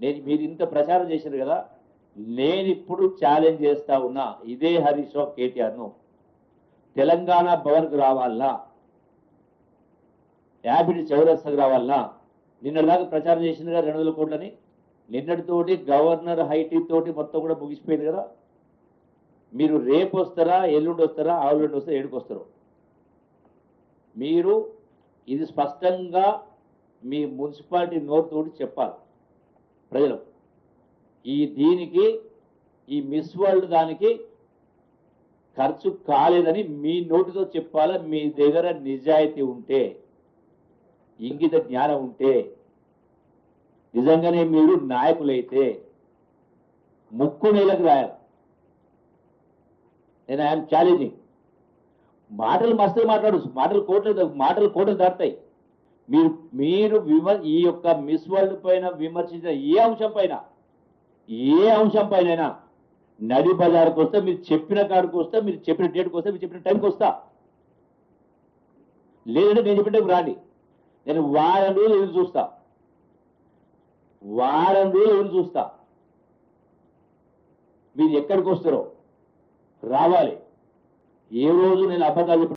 నేను మీరు ఇంత ప్రచారం చేశారు కదా నేను ఇప్పుడు ఛాలెంజ్ చేస్తా ఉన్నా ఇదే హరీష్ రావు కేటీఆర్ను తెలంగాణ భవన్కు రావాలనా యాబిడి చౌరస్తకు రావాలనా నిన్నటిదాకా ప్రచారం చేసింది కదా రెండు వందల కోట్లని. నిన్నటితోటి గవర్నర్ హైటీ తోటి మొత్తం కూడా ముగిసిపోయింది కదా. మీరు రేపు వస్తారా ఎల్లుండి వస్తారా ఆవులుండి వస్తారా ఏడుకు వస్తారు? మీరు ఇది స్పష్టంగా మీ మున్సిపాలిటీ నోరుతోటి చెప్పాలి. ప్రజలు. ఈ దీనికి ఈ మిస్ వరల్డ్ దానికి ఖర్చు కాలేదని మీ నోటితో చెప్పాలా? మీ దగ్గర నిజాయితీ ఉంటే ఇంగిత జ్ఞానం ఉంటే నిజంగానే మీరు నాయకులైతే ముక్కు నీళ్ళకి రాయాలి. నేను ఐఎమ్ ఛాలెంజింగ్. మాటలు మస్తు మాట్లాడు మాటలు కోట్లు మాటలు కోటలు దాటుతాయి. మీరు మీరు విమర్ ఈ యొక్క మిస్ వరల్డ్ పైన విమర్శించిన ఏ అంశం పైన? ఏ అంశం పైన నడి బజార్కి వస్తే మీరు చెప్పిన కాడికి వస్తే మీరు చెప్పిన డేట్కి వస్తే మీరు చెప్పిన టైంకి వస్తా. లేదంటే నేను చెప్పిన టైంకి రాండి. నేను వారం రోజులు ఎదురు చూస్తా. వారం రోజులు ఎదురు చూస్తా. మీరు ఎక్కడికి వస్తారో రావాలి. ఏ రోజు నేను అబద్ధాలు